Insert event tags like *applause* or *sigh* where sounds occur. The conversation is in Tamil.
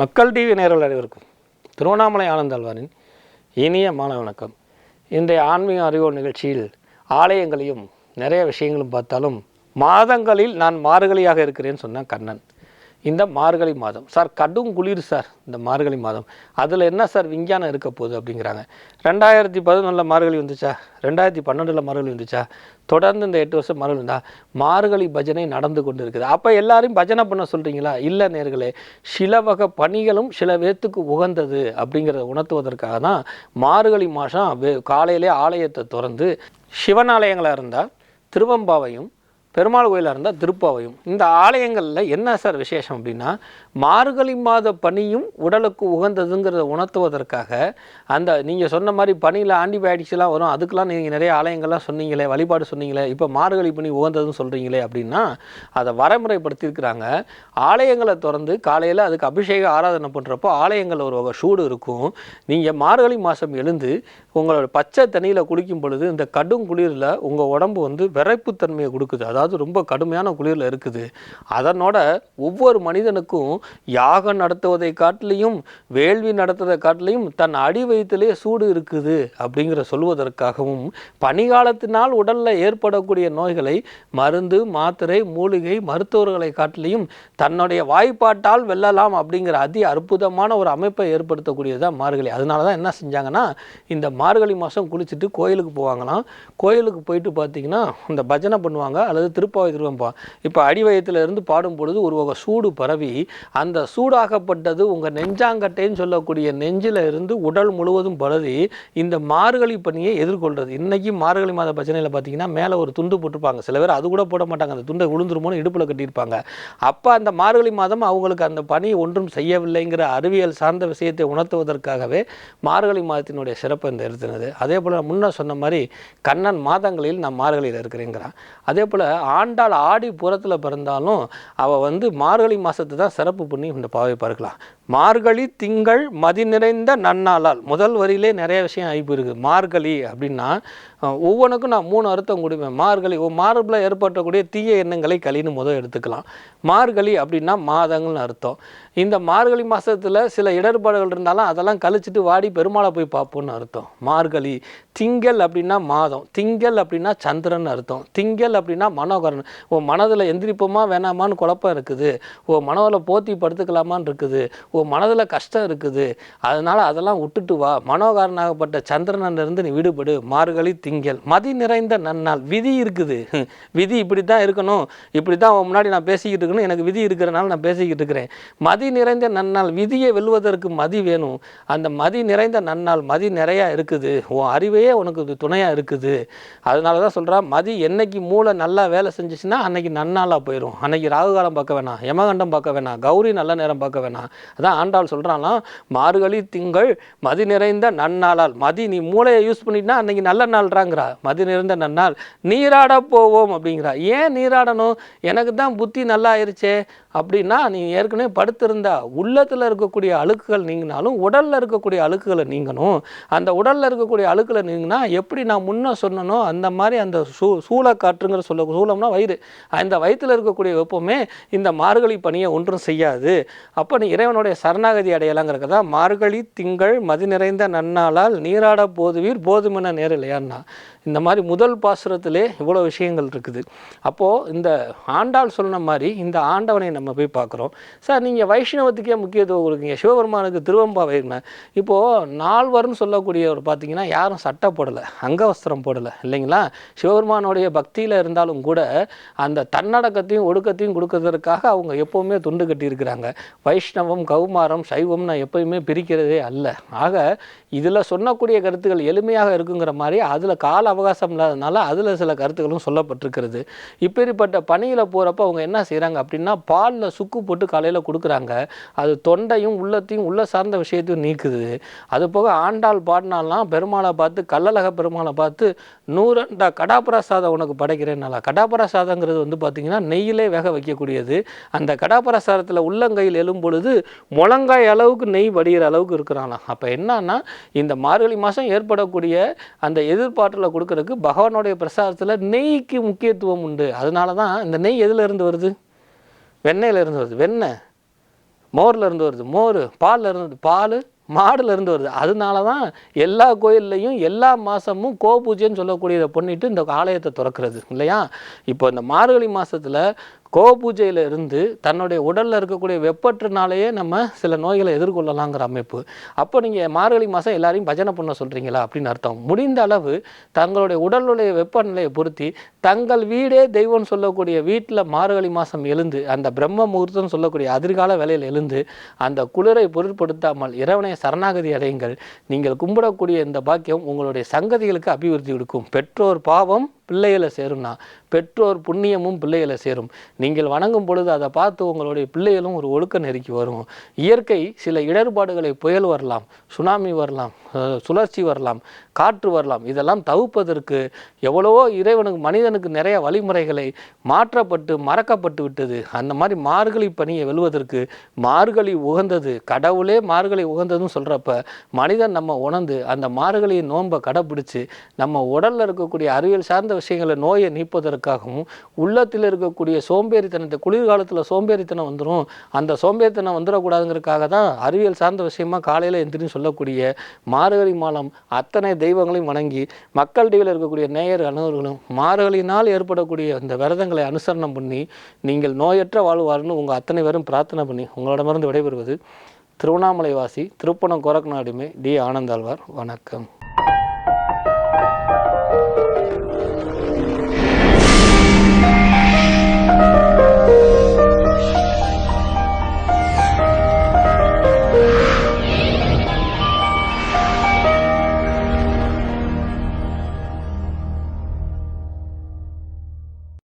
மக்கள் டிவி நேரில் அனைவருக்கும் திருவண்ணாமலை ஆனந்தாழ்வாரின் இனிய மாலை வணக்கம். இன்றைய ஆன்மீக அறிவோர் நிகழ்ச்சியில் ஆலயங்களையும் நிறைய விஷயங்களும் பார்த்தாலும் மாதங்களில் நான் மாறுகளியாக இருக்கிறேன்னு சொன்ன கண்ணன். இந்த மார்கழி மாதம். சார் கடும் குளிர் சார் இந்த மார்கழி மாதம். அதில் என்ன சார் விஞ்ஞானம் இருக்க போகுது அப்படிங்கிறாங்க. ரெண்டாயிரத்தி பதினொன்றில் மார்கழி வந்துச்சா? ரெண்டாயிரத்தி பன்னெண்டில் மார்கழி வந்துச்சா? தொடர்ந்து இந்த எட்டு வருஷம் மார்கழி இருந்தால் மார்கழி பஜனை நடந்து கொண்டு இருக்குது அப்போ எல்லாரையும் பஜனை பண்ண சொல்கிறீங்களா இல்லை நேர்களே சில வகை பணிகளும் சில பேர்த்துக்கு உகந்தது அப்படிங்கிறத உணர்த்துவதற்காக தான் மார்கழி மாதம் காலையிலே ஆலயத்தை திறந்து சிவன் ஆலயங்களாக இருந்தால் திருவம்பாவையும் பெருமாள் கோயிலாக இருந்தால் திருப்பாவையும். இந்த ஆலயங்களில் என்ன சார் விசேஷம் அப்படின்னா மார்கழி மாத பனியும் உடலுக்கு உகந்ததுங்கிறத உணர்த்துவதற்காக அந்த நீங்கள் சொன்ன மாதிரி பனியில் ஆன்டிபயோட்டிக்ஸ்லாம் வரும் அதுக்கெலாம் நீங்கள் நிறைய ஆலயங்கள்லாம் சொன்னீங்களே வழிபாடு சொன்னீங்களே இப்போ மார்கழி பனி உகந்ததுன்னு சொல்கிறீங்களே அப்படின்னா அதை வரைமுறைப்படுத்தியிருக்கிறாங்க. ஆலயங்களை திறந்து காலையில் அதுக்கு அபிஷேக ஆராதனை பண்ணுறப்போ ஆலயங்களில் ஒரு வகை சூடு இருக்கும். நீங்கள் மார்கழி மாதம் எழுந்து உங்களோட பச்சை தண்ணியில் குளிக்கும் பொழுது இந்த கடும் குளிரில் உங்கள் உடம்பு வந்து விரைப்புத்தன்மையை கொடுக்குது. அதாவது ரொம்ப கடுமையான குளிரில் இருக்குது. அதனோட ஒவ்வொரு மனிதனுக்கும் யாகம் நடத்துவதை காட்டிலையும் வேள்வி நடத்துவதை காட்டிலையும் தன் அடி வயிற்றிலே சூடு இருக்குது அப்படிங்கிற சொல்வதற்காகவும் பனிகாலத்தினால் உடலில் ஏற்படக்கூடிய நோய்களை மருந்து மாத்திரை மூலிகை மருத்துவர்களை காட்டிலையும் தன்னுடைய வாய்ப்பாட்டால் வெல்லலாம் அப்படிங்கிற அதி அற்புதமான ஒரு அமைப்பை ஏற்படுத்தக்கூடியதாக மார்கழி. அதனால தான் என்ன செஞ்சாங்கன்னா இந்த மார்கழி மாதம் குளிச்சுட்டு கோயிலுக்கு போவாங்களாம். கோயிலுக்கு போயிட்டு பார்த்தீங்கன்னா இந்த பஜனை பண்ணுவாங்க அல்லது திருப்பாவை திருவம்பா இப்போ அடி இருந்து பாடும் பொழுது ஒரு வகை சூடு பரவி அந்த சூடாகப்பட்டது உங்கள் நெஞ்சாங்கட்டைன்னு சொல்லக்கூடிய நெஞ்சில் இருந்து உடல் முழுவதும் பரவி இந்த மார்கழி பணியை எதிர்கொள்கிறது இன்றைக்கி மார்கழி மாத பிரச்சனையில் பார்த்தீங்கன்னா மேலே ஒரு துண்டு போட்டிருப்பாங்க. சில பேர் அது கூட போட மாட்டாங்க. அந்த துண்டை விழுந்துருமோன்னு இடுப்பில் கட்டியிருப்பாங்க. அப்போ அந்த மார்கழி மாதம் அவங்களுக்கு அந்த பணி ஒன்றும் செய்யவில்லைங்கிற அறிவியல் சார்ந்த விஷயத்தை உணர்த்துவதற்காகவே மார்கழி மாதத்தினுடைய சிறப்பை இந்த எடுத்துனது அதே போல் முன்ன சொன்ன மாதிரி கண்ணன் மாதங்களில் நான் மார்கழியில் இருக்கிறேங்கிறான். அதே போல் ஆண்டாள் ஆடி புறத்தில் பிறந்தாலும் அவள் வந்து மார்கழி மாதத்தை தான் சிறப்பு பண்ணி இந்த பாவை பார்க்கலாம். மார்கழி திங்கள் மதி நிறைந்த நன்னாளால். முதல் வரியிலே நிறைய விஷயம் ஆகி போயிருக்கு மார்கழி அப்படின்னா ஒவ்வொன்றுக்கும் நான் மூணு அர்த்தம் கொடுப்பேன். மார்கழி ஓ மார்பில் ஏற்பட்டக்கூடிய தீய எண்ணங்களை களின்னு முதல் எடுத்துக்கலாம். மார்கழி அப்படின்னா மாதங்கள்னு அர்த்தம். இந்த மார்கழி மாதத்தில் சில இடர்பாடுகள் இருந்தாலும் அதெல்லாம் கழிச்சிட்டு வாடி பெருமாளை போய் பார்ப்போம்னு அர்த்தம். மார்கழி திங்கள் அப்படின்னா மாதம். திங்கள் அப்படின்னா சந்திரன் அர்த்தம். திங்கள் அப்படின்னா மனோகரன். ஓ மனதில் எந்திரிப்போமா வேணாமான்னு குழப்பம் இருக்குது. ஓ மனதில் போத்தி படுத்துக்கலாமான்னு இருக்குது. ஓ மனதில் கஷ்டம் இருக்குது. அதனால் அதெல்லாம் விட்டுட்டு வா. மனோகாரனாகப்பட்ட சந்திரனிலிருந்து நீ விடுபடு. மார்கழி திங்கள். மதி நிறைந்த நன்னாள். விதி இருக்குது. *laughs* விதி இப்படி தான் இருக்கணும். இப்படி தான் முன்னாடி நான் பேசிக்கிட்டு இருக்கணும். எனக்கு விதி இருக்கிறனால நான் பேசிக்கிட்டு இருக்கிறேன். மதி நிறைந்த நன்னாள். விதியை வெல்வதற்கு மதி வேணும். அந்த மதி நிறைந்த நன்னாள் மதி நிறையா இருக்குது. உன் அறிவையே உனக்கு இது துணையாக இருக்குது. அதனால தான் சொல்கிறா மதி என்னைக்கு மூளை நல்லா வேலை செஞ்சுச்சுன்னா அன்னைக்கு நன்னாளாக போயிடும் அன்னைக்கு ராகுகாலம் பார்க்க வேணாம். யமகண்டம் பார்க்க வேணாம். கௌரி நல்ல நேரம் பார்க்க வேணாம். அதான் ஆண்டாள் சொல்கிறாங்களாம் மார்கழி திங்கள் மதி நிறைந்த நன்னாளால். மதி நீ மூளையை யூஸ் பண்ணிட்டா அன்னைக்கு நல்ல நாள்றாங்கிறா. மதி நிறைந்த நன்னாள். நீராட போவோம் அப்படிங்கிறா. ஏன் நீராடணும்? எனக்கு தான் புத்தி நல்லா ஆயிடுச்சே அப்படின்னா நீ ஏற்கனவே படுத்திருந்தா உள்ளத்தில் இருக்கக்கூடிய அழுக்குகள் நீங்கினாலும் உடலில் இருக்கக்கூடிய அழுக்குகளை நீங்கணும். அந்த உடலில் இருக்கக்கூடிய அழுக்குகளை நீங்கினா எப்படி நான் முன்னே சொன்னனோ அந்த மாதிரி அந்த சூ சூளக்காற்றுங்கிற சொல்ல சூளம்னா வயிறு. அந்த வயிற்றில் இருக்கக்கூடிய வெப்பமே இந்த மார்கழி பணியை ஒன்றும் செய்யாது. அப்போ நீ இறைவனுடைய சரணாகதி அடையலாங்கிறது தான் மார்கழி திங்கள் மதி நிறைந்த நன்னாளால் நீராட போதுவீர் போதுமென நேரில்லையான்னா. இந்த மாதிரி முதல் பாசுரத்திலே இவ்வளோ விஷயங்கள் இருக்குது. அப்போது இந்த ஆண்டாள் சொன்ன மாதிரி இந்த ஆண்டவனை நம்ம போய் பார்க்குறோம். சார் நீங்கள் வைஷ்ணவத்துக்கே முக்கியத்துவம் கொடுக்குறீங்க சிவபெருமானுக்கு திருவம்பாவை என்ன இப்போது நால்வர்னு சொல்லக்கூடியவர் பார்த்தீங்கன்னா யாரும் சட்டை போடலை அங்கவஸ்திரம் போடலை இல்லைங்களா? சிவபெருமானுடைய பக்தியில் இருந்தாலும் கூட அந்த தன்னடக்கத்தையும் ஒடுக்கத்தையும் கொடுக்கறதற்காக அவங்க எப்போவுமே துண்டு கட்டியிருக்கிறாங்க. வைஷ்ணவம் கௌமாரம் சைவம் நான் எப்பயுமே பிரிக்கிறதே அல்ல. ஆக இதில் சொன்னக்கூடிய கருத்துக்கள் எளிமையாக இருக்குங்கிற மாதிரி அதில் கால அவகாசம் இல்லாதனால அதில் சில கருத்துக்களும் சொல்லப்பட்டிருக்கிறது. இப்படிப்பட்ட பணியில் போகிறப்ப அவங்க என்ன செய்கிறாங்க அப்படின்னா பாலில் சுக்கு போட்டு காலையில் கொடுக்குறாங்க. அது தொண்டையும் உள்ளத்தையும் உள்ள சார்ந்த விஷயத்தையும் நீக்குது. அது போக ஆண்டாள் பாடினாலாம் பெருமாளை பார்த்து கல்லழக பெருமாளை பார்த்து நூறண்டா கடாபிரசாதம் உனக்கு படைக்கிறேன்னால கடாபிரசாதங்கிறது வந்து பார்த்திங்கன்னா நெய்யிலே வேக வைக்கக்கூடியது. அந்த கடாபிரசாதத்தில் உள்ளங்கையில் எழும்பொழுது முழங்காய் அளவுக்கு நெய் வடிகிற அளவுக்கு இருக்கிறாங்களாம் அப்போ என்னன்னா இந்த மார்கழி மாதம் ஏற்படக்கூடிய அந்த எதிர்பார்ட்டில் கொடுக்கறதுக்கு பகவானுடைய பிரசாதத்தில் நெய்க்கு முக்கியத்துவம் உண்டு. அதனால தான் இந்த நெய் எதில் இருந்து வருது? வெண்ணெயிலேருந்து வருது. வெண்ணெய். மோர்ல இருந்து வருது. மோர். பால்ல இருந்து பால் மாடுல இருந்து வருது. அதனால தான் எல்லா கோயில்லையும் எல்லா மாதமும் கோ பூஜைன்னு சொல்லக்கூடியதை பண்ணிட்டு இந்த ஆலயத்தை திறக்கிறது. இல்லையா? இப்போ இந்த மார்கழி மாதத்தில் கோபூஜையில் இருந்து தன்னுடைய உடலில் இருக்கக்கூடிய வெப்பற்றினாலேயே நம்ம சில நோய்களை எதிர்கொள்ளலாங்கிற அமைப்பு. அப்போ நீங்கள் மார்கழி மாதம் எல்லாரையும் பஜனை பண்ண சொல்கிறீங்களா அப்படின்னு அர்த்தம். முடிந்த அளவு தங்களுடைய உடலுடைய வெப்பநிலையை பொருத்தி தங்கள் வீடே தெய்வம் சொல்லக்கூடிய வீட்டில் மார்கழி மாதம் எழுந்து அந்த பிரம்ம முகூர்த்தம் சொல்லக்கூடிய அதிர்கால வேலையில் எழுந்து அந்த குளிரை பொருட்படுத்தாமல் இறைவனை சரணாகதி அடையுங்கள். நீங்கள் கும்பிடக்கூடிய இந்த பாக்கியம் உங்களுடைய சங்கதிகளுக்கு அபிவிருத்தி கொடுக்கும். பெற்றோர் பாவம் பிள்ளைகளை சேரும்னா பெற்றோர் புண்ணியமும் பிள்ளைகளை சேரும். நீங்கள் வணங்கும் பொழுது அதை பார்த்து உங்களுடைய பிள்ளைகளும் ஒரு ஒழுக்க நெருக்கி வரும். இயற்கை சில இடர்பாடுகளை புயல் வரலாம் சுனாமி வரலாம் சுழற்சி வரலாம் காற்று வரலாம். இதெல்லாம் தவிப்பதற்கு எவ்வளவோ இறைவனுக்கு மனிதனுக்கு நிறைய வழிமுறைகளை மாற்றப்பட்டு மறக்கப்பட்டு விட்டது. அந்த மாதிரி மார்கழி பணியை வெல்வதற்கு மார்கழி உகந்தது. கடவுளே மார்கழி உகந்ததுன்னு சொல்கிறப்ப மனிதன் நம்ம உணர்ந்து அந்த மார்கழியை நோன்பை கடைப்பிடிச்சு நம்ம உடலில் இருக்கக்கூடிய அறிவியல் சார்ந்த விஷயங்களை நோயை நீப்பதற்காகவும் உள்ளத்தில் இருக்கக்கூடிய சோம்பேறித்தனத்தை குளிர்காலத்தில் சோம்பேறித்தனம் வந்துடும் அந்த சோம்பேறித்தனம் வந்துடக்கூடாதுங்கிறதுக்காக தான் அறிவியல் சார்ந்த விஷயமா காலையில் எந்திரின்னு சொல்லக்கூடிய மார்கழி மாலம் அத்தனை தெய்வங்களையும் வணங்கி மக்களிடையில் இருக்கக்கூடிய நேயர் அனைவர்களும் மார்கழியினால் ஏற்படக்கூடிய அந்த விரதங்களை அனுசரணம் பண்ணி நீங்கள் நோயற்ற வாழ்வார்னு உங்கள் அத்தனை பேரும் பிரார்த்தனை பண்ணி உங்களிடமிருந்து விடைபெறுவது திருவண்ணாமலை வாசி திருப்பணம் கோரக்கநாடுமே டி ஆனந்தாழ்வார். வணக்கம்.